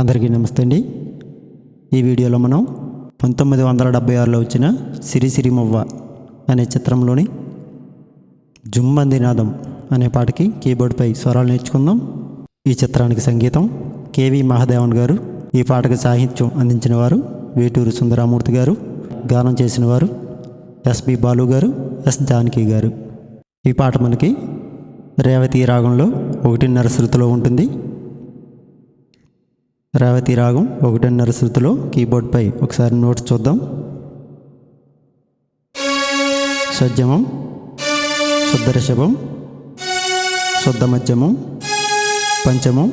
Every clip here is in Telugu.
అందరికీ నమస్తే అండి. ఈ వీడియోలో మనం పంతొమ్మిది వందల డెబ్బై ఆరులో వచ్చిన సిరిసిరిమవ్వ మువ్వ అనే చిత్రంలోని జుమ్మంది నాదం అనే పాటకి కీబోర్డ్పై స్వరాలు నేర్చుకుందాం. ఈ చిత్రానికి సంగీతం కేవి మహాదేవన్ గారు ఈ పాటకు సాహిత్యం అందించిన వారు వేటూరు సుందరామూర్తి గారు గానం చేసిన వారు ఎస్బి బాలు గారు ఎస్ జానకి గారు. ఈ పాట మనకి రేవతి రాగంలో ఒకటిన్నర శృతిలో ఉంటుంది. రేవతి రాగం ఒకటిన్నర శృతిలో కీబోర్డ్పై ఒకసారి నోట్స్ చూద్దాం. సజ్జమం శుద్ధ రిషభం శుద్ధ మధ్యమం పంచమం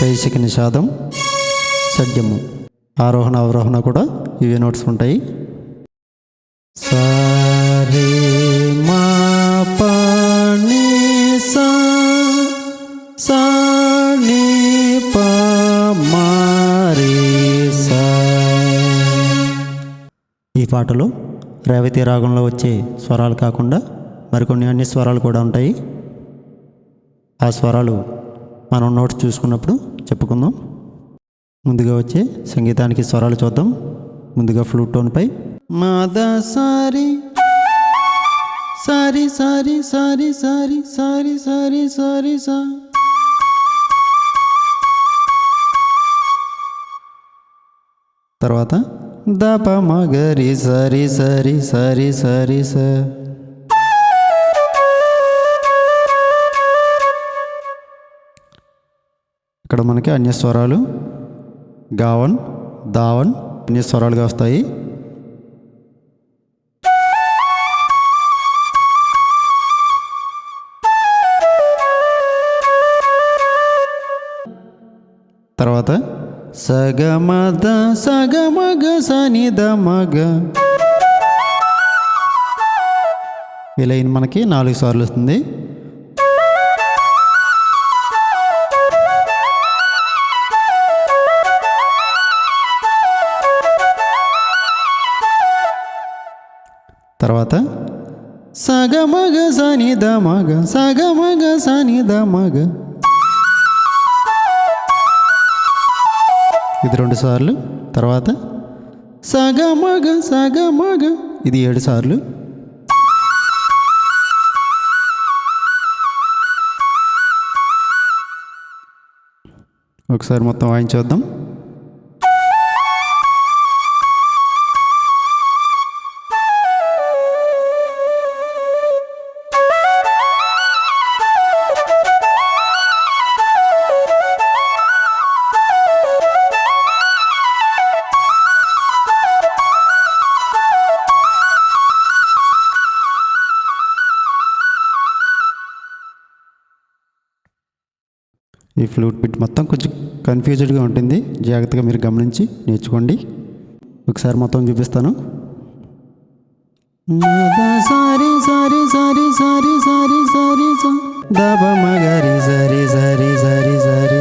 కైశిక నిషాదం సజ్జమం. ఆరోహణ అవరోహణ కూడా ఇవే నోట్స్ ఉంటాయి. సా పాటలో రేవతి రాగంలో వచ్చే స్వరాలు కాకుండా మరికొన్ని అన్ని స్వరాలు కూడా ఉంటాయి. ఆ స్వరాలు మనం నోట్స్ చూసుకున్నప్పుడు చెప్పుకుందాం. ముందుగా వచ్చే సంగీతానికి స్వరాలు చూద్దాం. ముందుగా ఫ్లూట్ టోన్పై మాదా సారి సారి సారి సారి సారి సారి సారి సారి సా. తర్వాత దప మగరి సరి సరి సరి సరి స. ఇక్కడ మనకి అన్యస్వరాలు గావన్ దావన్ అన్యస్వరాలుగా వస్తాయి. తర్వాత సగమద సగమగ సనిద మగ. ఈ లైన్ మనకి నాలుగు సార్లు వస్తుంది. తర్వాత సగమగ సనిద మగ సగమగ సనిద మగ. ఇది రెండు సార్లు తర్వాత సగమగ సగమగ. ఇది ఏడు సార్లు. ఒకసారి మొత్తం వాయించేద్దాం. ఈ ఫ్లూట్ బిట్ మొత్తం కొంచెం కన్ఫ్యూజ్డ్గా ఉంటుంది జాగ్రత్తగా మీరు గమనించి నేర్చుకోండి ఒకసారి మొత్తం చూపిస్తాను sorry sorry sorry sorry sorry సారీ దబ మగరి సారీ సరి సారీ సరి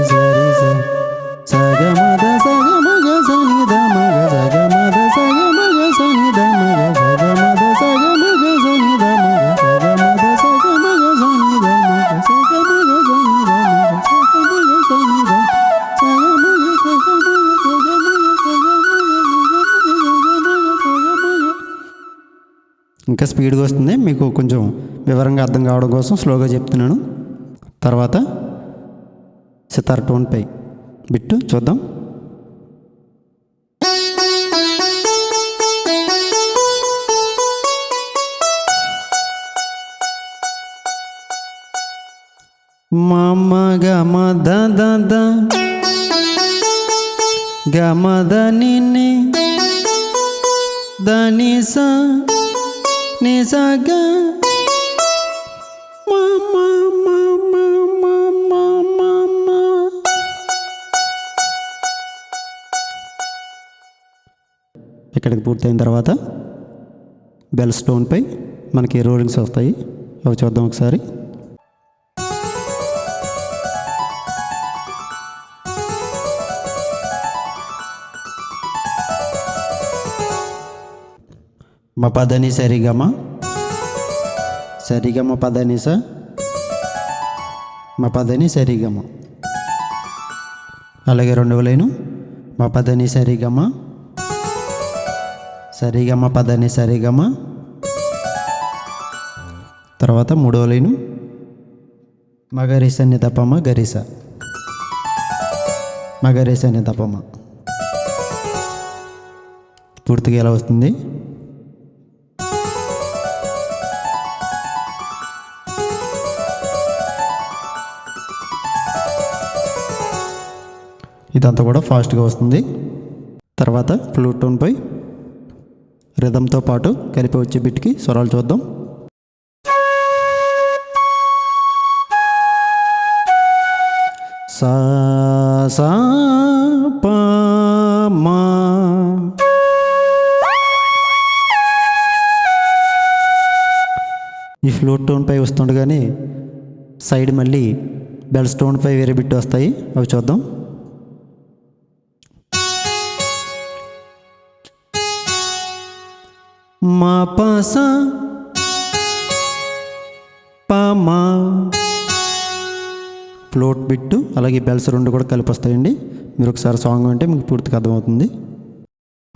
ఇంకా స్పీడ్గా వస్తుంది. మీకు కొంచెం వివరంగా అర్థం కావడం కోసం స్లోగా చెప్తున్నాను. తర్వాత సితార్ టోన్ పై బిట్టు చూద్దాం. మమ గమ ద ద ద గమ ద ని ద ని స నిజగా? ఇక్కడికి పూర్తయిన తర్వాత బెల్ స్టోన్పై మనకి రోలింగ్స్ వస్తాయి. అవి చూద్దాం ఒకసారి. మ పదని సరిగమ? సరిగమ పదని స? మ పదని సరిగమ? అలాగే రెండవ లైను. మా పదని సరిగమ? సరిగమ పదని సరిగమ? తర్వాత మూడవ లైను. మగరిస నితపమ గరిస. మగరిస నితపమ పూర్తిగా ఎలా వస్తుంది? ఇదంతా కూడా ఫాస్ట్గా వస్తుంది. తర్వాత ఫ్లూట్ టోన్పై రిధంతో పాటు కలిపి వచ్చే బిట్కి స్వరాలు చూద్దాం. సా సా పా మా. ఈ ఫ్లూట్ టోన్పై వస్తుండగానే సైడ్ మళ్ళీ బెల్ స్టోన్పై వేరే బిట్ వస్తాయి. అవి చూద్దాం. మా పాస పామా ఫ్లోట్ బిట్టు అలాగే బెల్స్ రెండు కూడా కలిపి వస్తాయండి. మీరు ఒకసారి సాంగ్ అంటే మీకు పూర్తిగా అర్థమవుతుంది.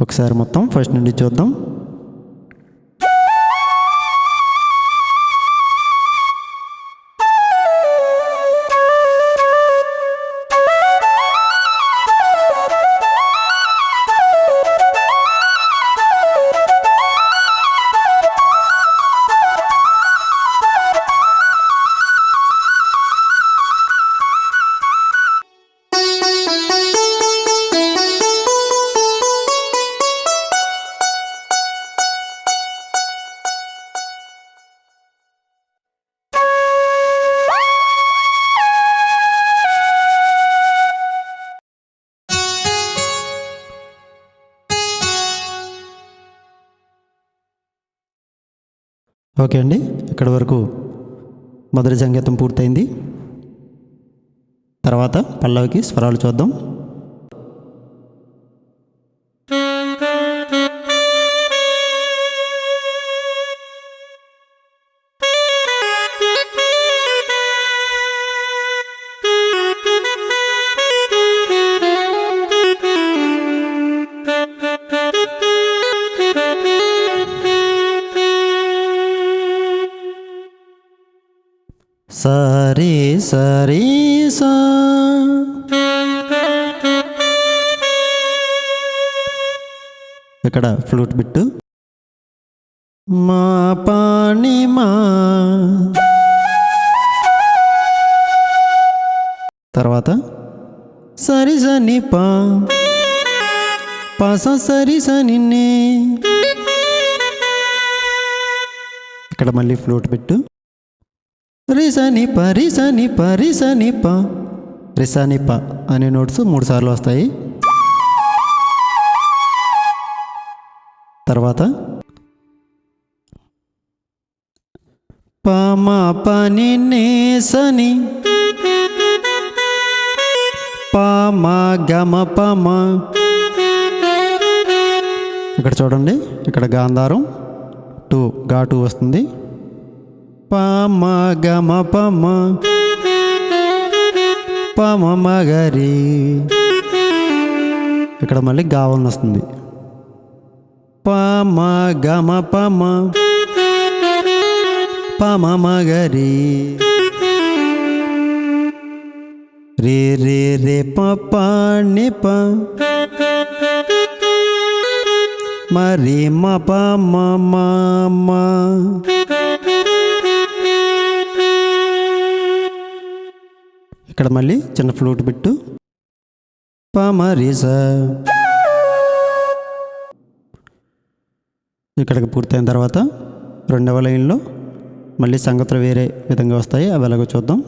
ఒకసారి మొత్తం ఫస్ట్ నుండి చూద్దాం. ఓకే అండి. ఇక్కడ వరకు మొదటి సంగీతం పూర్తయింది. తర్వాత పల్లవికి స్వరాలు చూద్దాం. సరే సరే సా. ఇక్కడ ఫ్లూట్ బిట్టు. మా పాణి మా. తర్వాత సరి సని పా. పాస సరి సని ఇక్కడ మళ్ళీ ఫ్లూట్ పెట్టు రిసని ప రిసని ప రిసని ప. రిసని ప అనే నోట్స్ మూడు సార్లు వస్తాయి. తర్వాత పమ పని నేసని. పమ గమ పమ. ఇక్కడ చూడండి ఇక్కడ గాంధారం. టూ గా టూ వస్తుంది. పమ గమ పమ పమ మగరి ఇక్కడ మళ్ళీ గావన్ వస్తుంది పమ గమ పమ పమ మగరి రే రే రే ప ని ప. మరి మ ప ఇక్కడ మళ్ళీ చిన్న ఫ్లూట్ బిట్టు. పామరీస. ఇక్కడికి పూర్తయిన తర్వాత రెండవ లైన్లో మళ్ళీ సంగతులు వేరే విధంగా వస్తాయి. అవి ఎలాగో చూద్దాం.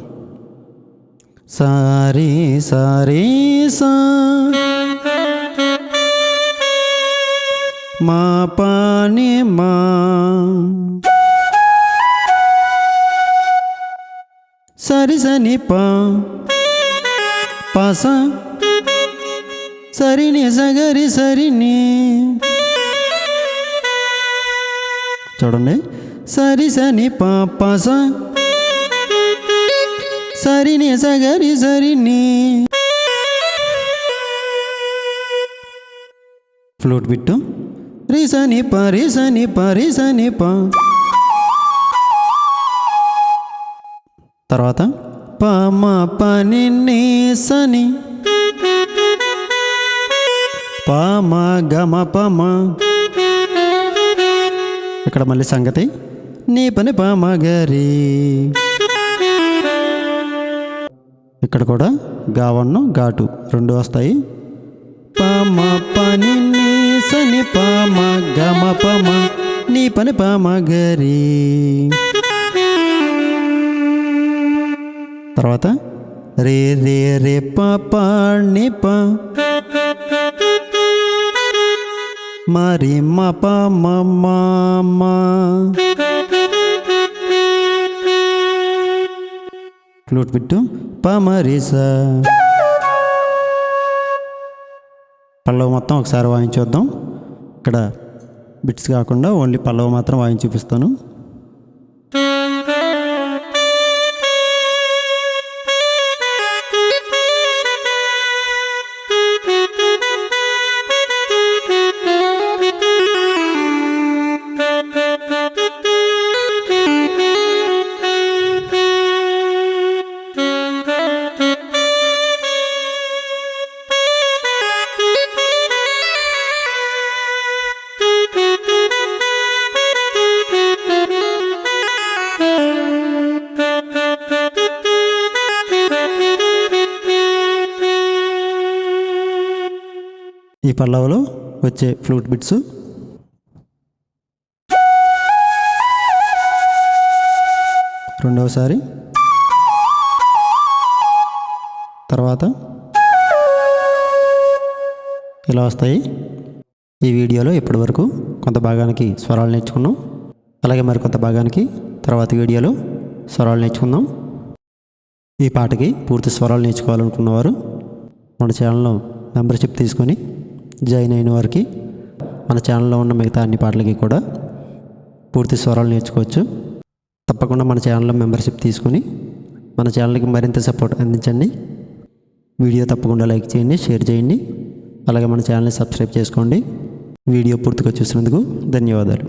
సారీ సారీ సా. మా పాని మా. సరి సని పా. పాస. సరిని సగరి సరిని. చూడండి. సరి సని పాస. సరిని సగరి సరిని. Flute bit. రిసని పరిసని పరిసని పా. తర్వాత పమ పని ప ని గమ సని ఇక్కడ మళ్ళీ సంగతి. నీ పని ప మ ఇక్కడ కూడా గావన్ను ఘాటు రెండు వస్తాయి. పామ పని సని ప గమ పమ నీ పని ప తర్వాత రే రే రే ప ప ని మరి మప ప మ మ ఫ్లూట్ బిట్టు ప మరి స. పల్లవ మొత్తం ఒకసారి వాయించొద్దాం. ఇక్కడ బిట్స్ కాకుండా ఓన్లీ పల్లవ మాత్రం వాయించి చూపిస్తాను. పల్లవలో వచ్చే ఫ్లూట్ బిట్స్. రెండవసారి. తర్వాత. ఇలా వస్తాయి? ఈ వీడియోలో ఇప్పటివరకు కొంత భాగానికి స్వరాలు నేర్చుకున్నాం. అలాగే మరి కొంత భాగానికి తర్వాత వీడియోలో స్వరాలు నేర్చుకుందాం. ఈ పాటకి పూర్తి స్వరాలు నేర్చుకోవాలనుకున్నవారు మన ఛానల్లో మెంబర్షిప్ తీసుకొని జాయిన్ అయిన వారికి మన ఛానల్లో ఉన్న మిగతా అన్ని పాటలకి కూడా పూర్తి స్వరాలు నేర్చుకోవచ్చు. తప్పకుండా మన ఛానల్లో మెంబర్షిప్ తీసుకొని మన ఛానల్కి మరింత సపోర్ట్ అందించండి. వీడియో తప్పకుండా లైక్ చేయండి షేర్ చేయండి. అలాగే మన ఛానల్ని సబ్స్క్రైబ్ చేసుకోండి. వీడియో పూర్తిగా చూసినందుకు ధన్యవాదాలు.